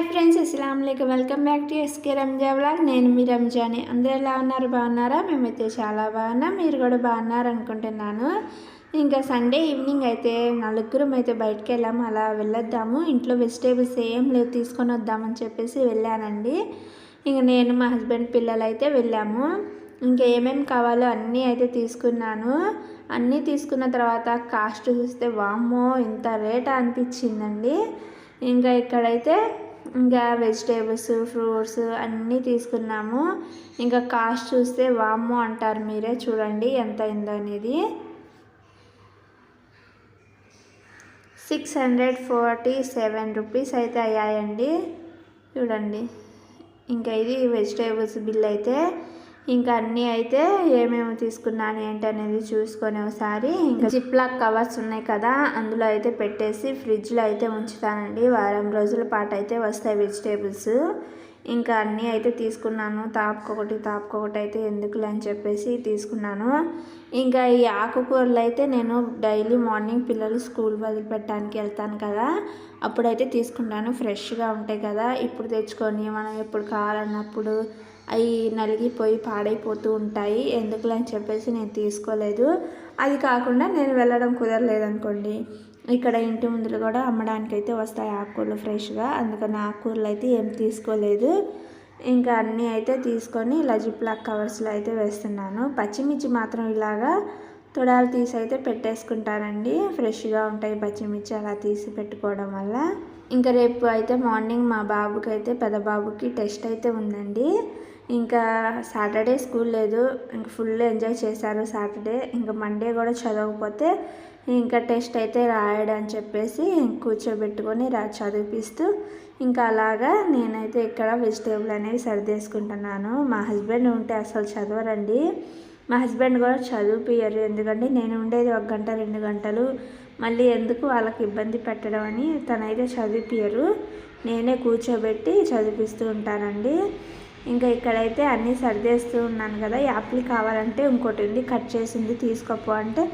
Hi friends అస్సలం welcome back to SK Ranja blog నేను మీ రంజాని. అందరూ ఎలా ఉన్నారు? బాగున్నారా? మేమైతే చాలా బాగున్నాం. మీరు కూడా బాగున్నారు అనుకుంటున్నాను. ఇంకా సండే ఈవినింగ్ అయితే నలుగురం అయితే బయటకు వెళ్ళాము అలా వెళ్ళొద్దాము. ఇంట్లో వెజిటేబుల్స్ ఏం లేవు. తీసుకొని వద్దామని చెప్పేసి వెళ్ళానండి. ఇంకా నేను మా హస్బెండ్ పిల్లలు అయితే వెళ్ళాము. ఇంకా ఏమేమి కావాలో అన్నీ అయితే తీసుకున్నాను. అన్నీ తీసుకున్న తర్వాత కాస్ట్ చూస్తే వామ్మో ఇంత రేట్ అనిపించిందండి. ఇంకా ఇక్కడైతే ఇంకా వెజిటేబుల్స్ ఫ్రూట్స్ అన్నీ తీసుకున్నాము. ఇంకా కాస్ట్ చూస్తే వామ్మో అంటారు మీరే. చూడండి ఎంత అయిందో అనేది. Six hundred forty seven rupees అయితే అయ్యాయండి. చూడండి. ఇంకా ఇది వెజిటేబుల్స్ బిల్ అయితే ఇంకా అన్నీ అయితే ఏమేమి తీసుకున్నాను ఏంటి అనేది చూసుకొని ఒకసారి ఇంకా జిప్లాక్ కవర్స్ ఉన్నాయి కదా అందులో అయితే పెట్టేసి ఫ్రిడ్జ్లో అయితే ఉంచుతానండి. వారం రోజుల పాటు అయితే వస్తాయి వెజిటేబుల్స్. ఇంకా అన్నీ అయితే తీసుకున్నాను. తాపుకొకటి తాపుకొకటి అయితే ఎందుకులే అని చెప్పేసి తీసుకున్నాను. ఇంకా ఈ ఆకుకూరలు అయితే నేను డైలీ మార్నింగ్ పిల్లలు స్కూల్ వదిలిపెట్టడానికి వెళ్తాను కదా అప్పుడైతే తీసుకుంటాను. ఫ్రెష్గా ఉంటాయి కదా ఇప్పుడు తెచ్చుకొని మనం ఎప్పుడు కావాలన్నప్పుడు అవి నలిగిపోయి పాడైపోతూ ఉంటాయి. ఎందుకులే అని చెప్పేసి నేను తీసుకోలేదు. అది కాకుండా నేను వెళ్ళడం కుదరలేదనుకోండి. ఇక్కడ ఇంటి ముందులు కూడా అమ్మడానికి అయితే వస్తాయి ఆకుకూరలు ఫ్రెష్గా. అందుకని ఆకుకూరలు అయితే ఏం తీసుకోలేదు. ఇంకా అన్నీ అయితే తీసుకొని ఇలా జిప్లాక్ కవర్స్లో అయితే వేస్తున్నాను. పచ్చిమిర్చి మాత్రం ఇలాగా తొడాలు తీసి అయితే పెట్టేసుకుంటానండి. ఫ్రెష్గా ఉంటాయి పచ్చిమిర్చి అలా తీసి పెట్టుకోవడం వల్ల. ఇంకా రేపు అయితే మార్నింగ్ మా బాబుకి అయితే పెద్ద బాబుకి టెస్ట్ అయితే ఉందండి. ఇంకా సాటర్డే స్కూల్ లేదు. ఇంకా ఫుల్ ఎంజాయ్ చేశారు సాటర్డే. ఇంకా మండే కూడా చదవకపోతే ఇంకా టెస్ట్ అయితే రాయడం అని చెప్పేసి కూర్చోబెట్టుకొని రా చదివిపిస్తూ ఇంకా అలాగా నేనైతే ఇక్కడ వెజిటేబుల్ అనేవి సరిదేసుకుంటున్నాను. మా హస్బెండ్ ఉంటే అసలు చదవరండి. మా హస్బెండ్ కూడా చదివిపియ్యరు. ఎందుకంటే నేను ఉండేది ఒక గంట రెండు గంటలు. మళ్ళీ ఎందుకు వాళ్ళకి ఇబ్బంది పెట్టడం అని తనైతే చదివిపియ్యరు. నేనే కూర్చోబెట్టి చదివిస్తూ ఉంటానండి. ఇంకా ఇక్కడైతే అన్నీ సర్దేస్తూ ఉన్నాను కదా యాపిల్ కావాలంటే ఇంకోటి ఉంది కట్ చేసింది తీసుకోపో అంటే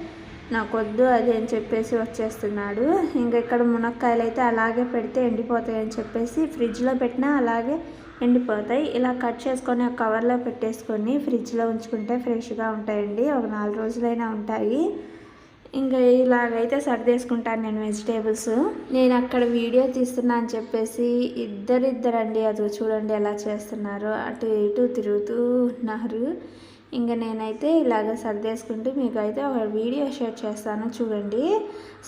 నాకు వద్దు అది అని చెప్పేసి వచ్చేస్తున్నాడు. ఇంకా ఇక్కడ మునక్కాయలు అయితే అలాగే పెడితే ఎండిపోతాయి అని చెప్పేసి ఫ్రిడ్జ్లో పెట్టినా అలాగే ఎండిపోతాయి. ఇలా కట్ చేసుకొని ఒక కవర్లో పెట్టేసుకొని ఫ్రిడ్జ్లో ఉంచుకుంటే ఫ్రెష్గా ఉంటాయండి. ఒక నాలుగు రోజులైనా ఉంటాయి. ఇంకా ఇలాగైతే సర్దేసుకుంటాను నేను వెజిటేబుల్స్. నేను అక్కడ వీడియో తీస్తున్నా అని చెప్పేసి ఇద్దరిద్దరండి అది చూడండి ఎలా చేస్తున్నారు. అటు ఇటు తిరుగుతూ ఉన్నారు. ఇంకా నేనైతే ఇలాగ సర్దేసుకుంటూ మీకు అయితే ఒక వీడియో షేర్ చేస్తాను చూడండి.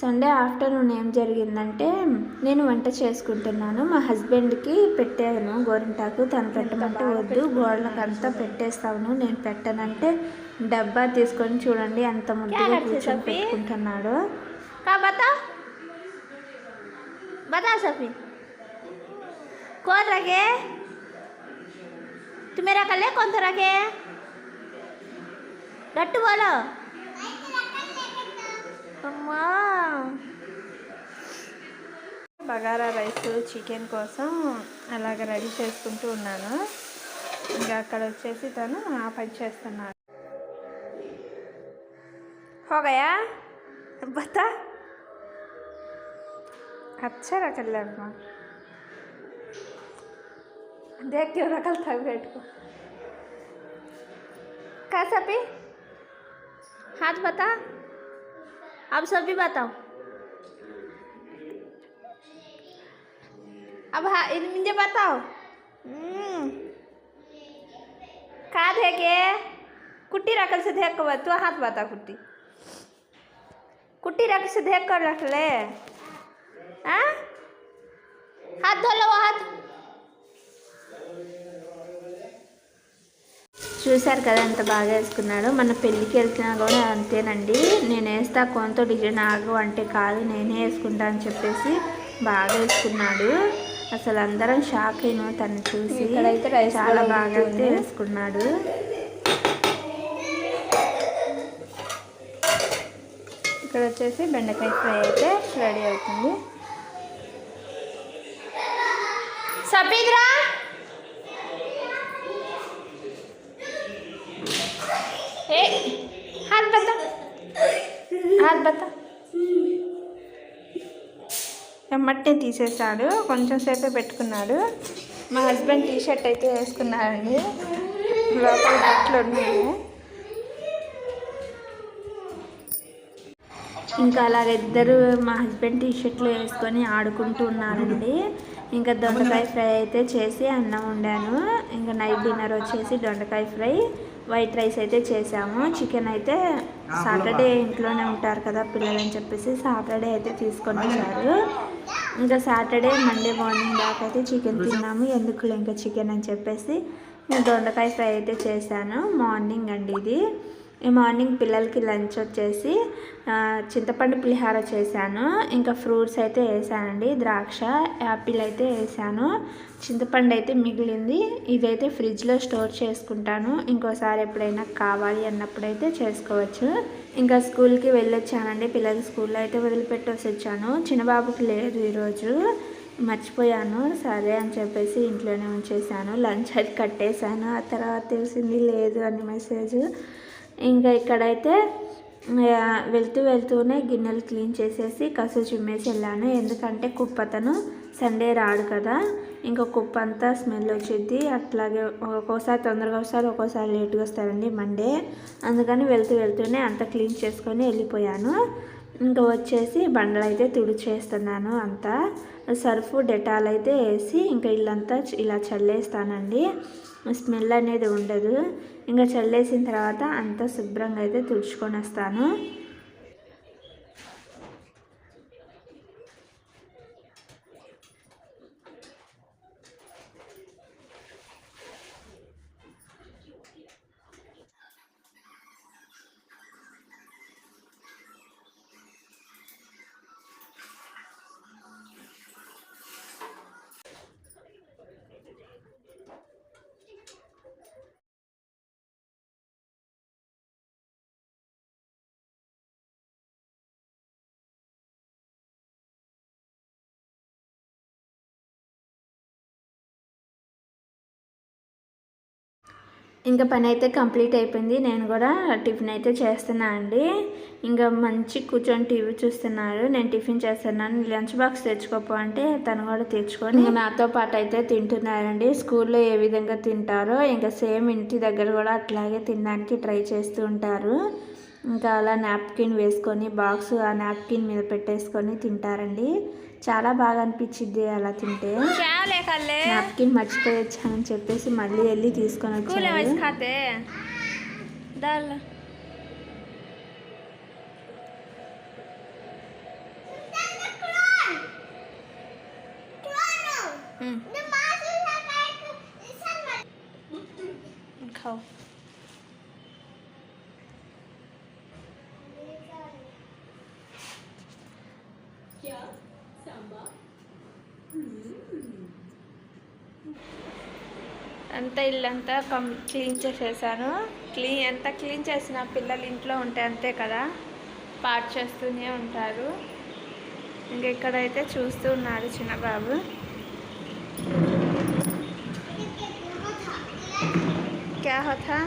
సండే ఆఫ్టర్నూన్ ఏం జరిగిందంటే నేను వంట చేసుకుంటున్నాను. మా హస్బెండ్కి పెట్టాను గోరింటాకు. తను పెట్టమంటే వద్దు. గోడలకు అంతా పెట్టేస్తాను. నేను పెట్టనంటే డబ్బా తీసుకొని చూడండి అంత ముద్దుగా కూర్చొని పెట్టుకుంటున్నాడు బతా बता सफी कौन रखे तू मेरा कल कौन सा रखे గట్టు బోలో అమ్మా బగారా రైస్ చికెన్ కోసం అలాగ రెడీ చేసుకుంటూ ఉన్నాను ఇంకా అక్కడ వచ్చేసి తను ఆ పని చేస్తున్నాడు हो गया? बता। अच्छा रख लड़का देख क्यों रखल था बेट को। का सफी हाथ बता। अब सब भी बताओ। अब हाँ मुझे बताओ। हम्म। का देखे कुट्टी रखल से देख कर तू हाथ बता कुट्टी। कुट्टी रख से देख कर रख ले हाँ हाथ धो लो वो हाथ చూశారు కదా ఎంత బాగా వేసుకున్నాడు మన పెళ్ళికి వెళ్తున్నా కూడా అంతేనండి నేను వేస్తా కొంత డిజైన్ ఆగు అంటే కాదు నేనే వేసుకుంటా అని చెప్పేసి బాగా వేసుకున్నాడు అసలు అందరం షాక్ అయిన తను చూసి ఇక్కడైతే రైస్ చాలా కూడా బాగా అయితే ఉడుకుతుంది. వేసుకున్నాడు ఇక్కడ వచ్చేసి బెండకాయ ఫ్రై అయితే రెడీ అవుతుంది. సపీద్రా ఏ తీసేసాడు కొంచెం సేపే పెట్టుకున్నాడు. మా హస్బెండ్ టీ షర్ట్ అయితే వేసుకున్నాడండి. లోపల బట్టలు ఉన్నాయి. ఇంకా అలాగ ఇద్దరు మా హస్బెండ్ టీ షర్ట్లు వేసుకొని ఆడుకుంటూ ఉన్నారండి. ఇంకా దొండకాయ ఫ్రై అయితే చేసి అన్నం వండాను. ఇంకా నైట్ డిన్నర్ వచ్చేసి దొండకాయ ఫ్రై వైట్ రైస్ అయితే చేసాము. చికెన్ అయితే సాటర్డే ఇంట్లోనే ఉంటారు కదా పిల్లలు అని చెప్పేసి సాటర్డే అయితే తీసుకొని వచ్చారు. ఇంకా సాటర్డే మండే మార్నింగ్ దాకా అయితే చికెన్ తిన్నాము. ఎందుకు ఇంకా చికెన్ అని చెప్పేసి నేను దొండకాయ ఫ్రై అయితే చేశాను. మార్నింగ్ అండి ఇది. మార్నింగ్ పిల్లలకి లంచ్ వచ్చేసి చింతపండు పులిహార చేశాను. ఇంకా ఫ్రూట్స్ అయితే వేసానండి. ద్రాక్ష యాపిల్ అయితే వేసాను. చింతపండు అయితే మిగిలింది. ఇదైతే ఫ్రిడ్జ్లో స్టోర్ చేసుకుంటాను. ఇంకోసారి ఎప్పుడైనా కావాలి అన్నప్పుడైతే చేసుకోవచ్చు. ఇంకా స్కూల్కి వెళ్ళొచ్చానండి. పిల్లలు స్కూల్లో అయితే వదిలిపెట్టేసి వచ్చాను. చిన్నబాబుకి లేదు ఈరోజు. మర్చిపోయాను. సరే అని చెప్పేసి ఇంట్లోనే ఉంచేసాను లంచ్ అది కట్టేశాను. ఆ తర్వాత తెలిసింది లేదు అని మెసేజ్. ఇంకా ఇక్కడైతే వెళ్తూ వెళ్తూనే గిన్నెలు క్లీన్ చేసేసి కసు చిమ్మేసి వెళ్ళాను. ఎందుకంటే కుప్పతను సండే రాడు కదా. ఇంకా కుప్ప అంతా స్మెల్ వచ్చింది అట్లాగే ఒక్కోసారి తొందరగా వస్తారు ఒక్కోసారి లేట్గా వస్తారండి మండే. అందుకని వెళ్తూ వెళ్తూనే అంతా క్లీన్ చేసుకొని వెళ్ళిపోయాను. ఇంకా వచ్చేసి బండలు అయితే తుడిచేస్తున్నాను అంతా. సర్ఫ్ డెటాల్ అయితే వేసి ఇంకా ఇల్లంతా ఇలా చల్లేస్తానండి. స్మెల్ అనేది ఉండదు. ఇంకా చల్లేసిన తర్వాత అంతా శుభ్రంగా అయితే తుడుచుకొని వస్తాను. ఇంకా పని అయితే కంప్లీట్ అయిపోయింది. నేను కూడా టిఫిన్ అయితే చేస్తున్నా అండి. ఇంకా మంచి కూర్చొని టీవీ చూస్తున్నారు. నేను టిఫిన్ చేస్తున్నాను. లంచ్ బాక్స్ తెచ్చుకోపో అంటే తను కూడా తెచ్చుకొని నాతో పాటు అయితే తింటున్నారండి. స్కూల్లో ఏ విధంగా తింటారో ఇంకా సేమ్ ఇంటి దగ్గర కూడా అట్లాగే తినడానికి ట్రై చేస్తూ ఉంటారు. ఇంకా అలా నాప్కిన్ వేసుకొని బాక్స్ ఆ నాప్కిన్ మీద పెట్టేసుకొని తింటారండి. చాలా బాగా అనిపించింది అలా తింటే. నాప్కిన్ మర్చిపోయొచ్చానని చెప్పేసి మళ్ళీ వెళ్ళి తీసుకొని వచ్చాను Mm. అంతా ఇల్లంతా కం క్లీన్ చేసేసాను. క్లీన్ ఎంత క్లీన్ చేసినా పిల్లలు ఇంట్లో ఉంటే అంతే కదా. పాడు చేస్తూనే ఉంటారు. ఇంకా ఇక్కడైతే చూస్తూ ఉన్నాడు చిన్న బాబు క్యా హోతా?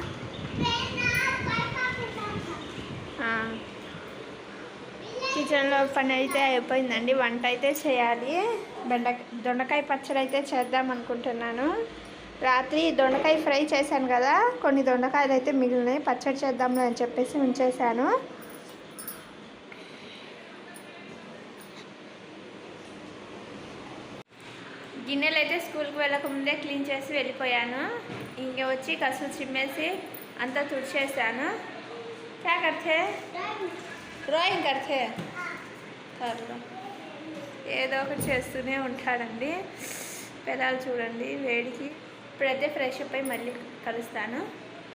కిచెన్లో పని అయితే అయిపోయిందండి. వంట అయితే చేయాలి. బెండకాయ దొండకాయ పచ్చడి అయితే చేద్దాం అనుకుంటున్నాను. రాత్రి దొండకాయ ఫ్రై చేశాను కదా. కొన్ని దొండకాయలు అయితే మిగిలినాయి. పచ్చడి చేద్దాంలే అని చెప్పేసి ఉంచేశాను. గిన్నెలు అయితే స్కూల్కి వెళ్ళక ముందే క్లీన్ చేసి వెళ్ళిపోయాను. ఇంక వచ్చి కసులు చిమ్మేసి అంతా తుడిచేసాను జాగ్రత్త. డ్రాయింగ్ కడితే ఏదో ఒకటి చేస్తూనే ఉంటాడండి. పెదాలు చూడండి వేడికి. ఇప్పుడైతే ఫ్రెష్ అప్ అయి మళ్ళీ కలుస్తాను.